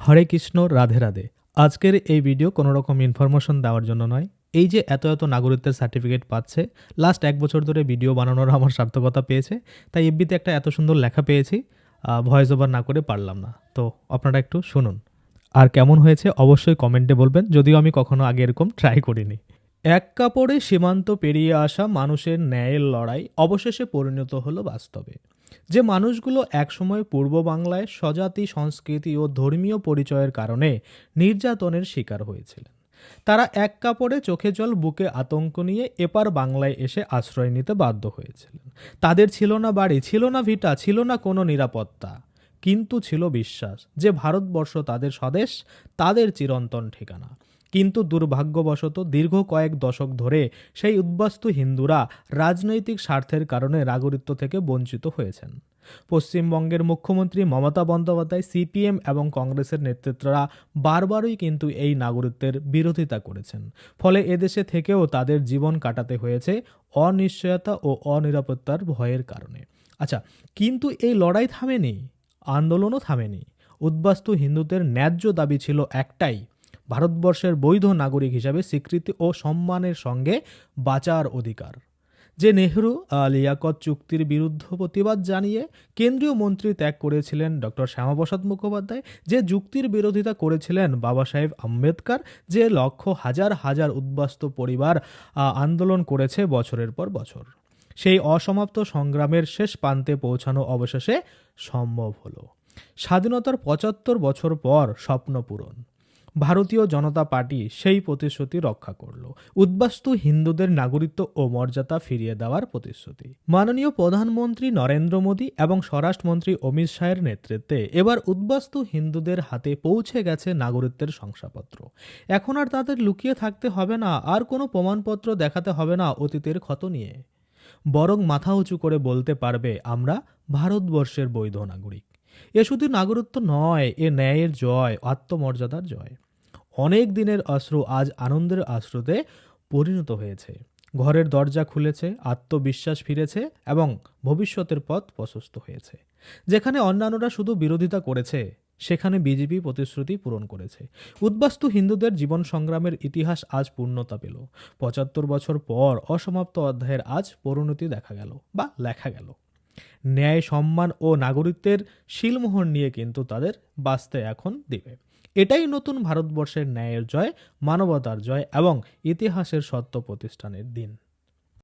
হরে কৃষ্ণ, রাধে রাধে। আজকের এই ভিডিও কোনো রকম ইনফরমেশন দেওয়ার জন্য নয়। এই যে এত এত নাগরিকত্বের সার্টিফিকেট পাচ্ছে লাস্ট এক বছর ধরে ভিডিও বানানোর আমার সার্থকতা পেয়েছে, তাই এফবিতে একটা এত সুন্দর লেখা পেয়েছি ভয়েস ওভার না করে পারলাম না। তো আপনারা একটু শুনুন। আর কেমন হয়েছে অবশ্যই কমেন্টে বলবেন, যদিও আমি কখনো আগে এরকম ট্রাই করিনি। এক কাপড়ে সীমান্ত পেরিয়ে আসা মানুষের ন্যায়ের লড়াই অবশেষে পরিণত হলো বাস্তবে। যে মানুষগুলো একসময় পূর্ব বাংলায় স্বজাতি, সংস্কৃতি ও ধর্মীয় পরিচয়ের কারণে নির্যাতনের শিকার হয়েছিলেন। তারা এক কাপড়ে চোখে জল, বুকে আতঙ্ক নিয়ে এপার বাংলায় এসে আশ্রয় নিতে বাধ্য হয়েছিলেন। তাদের ছিল না বাড়ি, ছিল না ভিটা, ছিল না কোনো নিরাপত্তা, কিন্তু ছিল বিশ্বাস যে ভারতবর্ষ তাদের স্বদেশ, তাদের চিরন্তন ঠিকানা। কিন্তু দুর্ভাগ্যবশত দীর্ঘ কয়েক দশক ধরে সেই উদ্বাস্তু হিন্দুরা রাজনৈতিক স্বার্থের কারণে নাগরিকত্ব থেকে বঞ্চিত হয়েছেন। পশ্চিমবঙ্গের মুখ্যমন্ত্রী মমতা বন্দ্যোপাধ্যায়, সিপিএম এবং কংগ্রেসের নেতৃত্বরা বারবারই কিন্তু এই নাগরিকত্বের বিরোধিতা করেছেন। ফলে এদেশে থেকেও তাদের জীবন কাটাতে হয়েছে অনিশ্চয়তা ও অনিরাপত্তার ভয়ের কারণে। আচ্ছা কিন্তু এই লড়াই থামেনি, আন্দোলনও থামেনি। উদ্বাস্তু হিন্দুদের ন্যায্য দাবি ছিল একটাই ভারতবর্ষের বৈধ নাগরিক হিসাবে স্বীকৃতি ও সম্মানের সঙ্গে বাঁচার অধিকার। যে নেহরু লিয়াকত চুক্তির বিরুদ্ধ প্রতিবাদ জানিয়ে কেন্দ্রীয় মন্ত্রী ত্যাগ করেছিলেন ডক্টর শ্যামাপ্রসাদ মুখোপাধ্যায়, যে যুক্তির বিরোধিতা করেছিলেন বাবা সাহেব আম্বেদকর, যে লক্ষ হাজার হাজার উদ্বাস্ত পরিবার আন্দোলন করেছে বছরের পর বছর। সেই অসমাপ্ত সংগ্রামের শেষ প্রান্তে পৌঁছানো অবশেষে সম্ভব হলো। স্বাধীনতার পঁচাত্তর বছর পর স্বপ্ন পূরণ। ভারতীয় জনতা পার্টি সেই প্রতিশ্রুতি রক্ষা করল। উদ্বাস্তু হিন্দুদের নাগরিকত্ব ও মর্যাদা ফিরিয়ে দেওয়ার প্রতিশ্রুতি। মাননীয় প্রধানমন্ত্রী নরেন্দ্র মোদী এবং স্বরাষ্ট্রমন্ত্রী অমিত শাহের নেতৃত্বে এবার উদ্বাস্তু হিন্দুদের হাতে পৌঁছে গেছে নাগরিকত্বের শংসাপত্র। এখন আর তাদের লুকিয়ে থাকতে হবে না, আর কোনো প্রমাণপত্র দেখাতে হবে না অতীতের ক্ষত নিয়ে। বরং মাথা উঁচু করে বলতে পারবে আমরা ভারতবর্ষের বৈধ নাগরিক। এ শুধু নাগরিকত্ব নয়, এ ন্যায়ের জয়, আত্মমর্যাদার জয়। অনেক দিনের অশ্রু আজ আনন্দের আশ্রুতে পরিণত হয়েছে। ঘরের দরজা খুলেছে, আত্মবিশ্বাস ফিরেছে এবং ভবিষ্যতের পথ প্রশস্ত হয়েছে। যেখানে অন্যান্যরা শুধু বিরোধিতা করেছে, সেখানে বিজেপি প্রতিশ্রুতি পূরণ করেছে। উদ্বাস্তু হিন্দুদের জীবন সংগ্রামের ইতিহাস আজ পূর্ণতা পেল। পঁচাত্তর বছর পর অসমাপ্ত অধ্যায়ের আজ পরিণতি দেখা গেল বা লেখা গেল। ন্যায় সম্মান ও নাগরিকদের শিলমোহর নিয়ে কিন্তু তাদের বাঁচতে এখন দিবে। এটাই নতুন ভারতবর্ষের ন্যায়ের জয়, মানবতার জয় এবং ইতিহাসের সত্য প্রতিষ্ঠানের দিন।